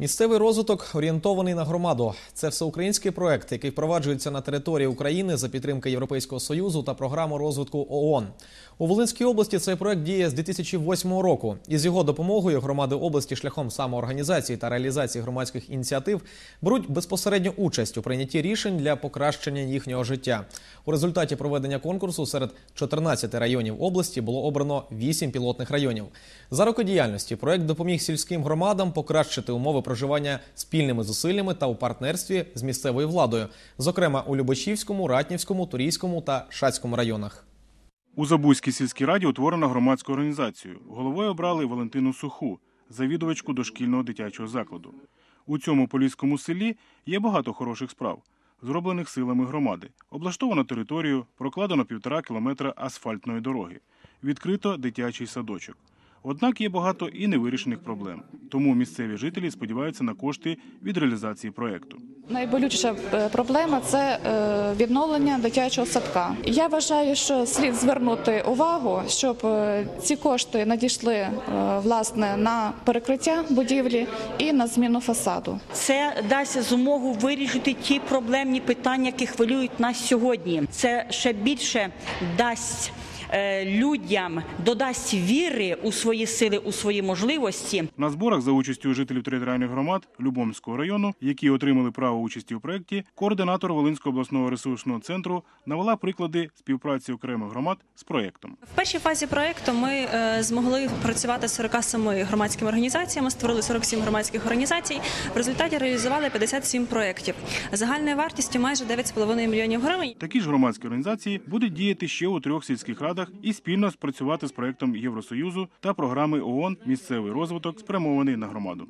Місцевий розвиток орієнтований на громаду. Це всеукраїнський проект, який впроваджується на території України за підтримки Європейського союзу та програму розвитку ООН. У Волинській області цей проект діє з 2008 року. І з його допомогою громади області шляхом самоорганізації та реалізації громадських ініціатив беруть безпосередню участь у прийнятті рішень для покращення їхнього життя. У результаті проведення конкурсу серед 14 районів області було обрано 8 пілотних районів. За роки діяльності проект допоміг сільським громадам покращити умови проживання спільними зусиллями та у партнерстві з місцевою владою, зокрема у Любешівському, Ратнівському, Турійському та Шацькому районах. У Забузькій сільській раді утворено громадську організацію. Головою обрали Валентину Суху, завідувачку дошкільного дитячого закладу. У цьому поліському селі є багато хороших справ, зроблених силами громади. Облаштовано територію, прокладено півтора кілометра асфальтної дороги, відкрито дитячий садочок. Однак є багато і невирішених проблем. Тому місцеві жителі сподіваються на кошти від реалізації проекту. Найболючіша е, проблема це е, відновлення дитячого садка. Я вважаю, що слід звернути увагу, щоб е, ці кошти надійшли власне на перекриття будівлі і на зміну фасаду. Це дасть змогу вирішити ті проблемні питання, які хвилюють нас сьогодні. Це ще більше дасть людям, додасть віри у свої сили, у свої можливості. На зборах за участю жителів територіальних громад Любомського району, які отримали право участі у проєкті, координатор Волинського обласного ресурсного центру навела приклади співпраці окремих громад з проєктом. В першій фазі проекту ми е, змогли працювати з 47 громадськими організаціями, створили 47 громадських організацій. В результаті реалізували 57 проєктів загальною вартістю майже 9,5 мільйонів гривень. Такі ж громадські організації будуть діяти ще у трьох сільських радах і спільно спрацювати з проектом Євросоюзу та програми ООН Місцевий розвиток спрямований на громаду.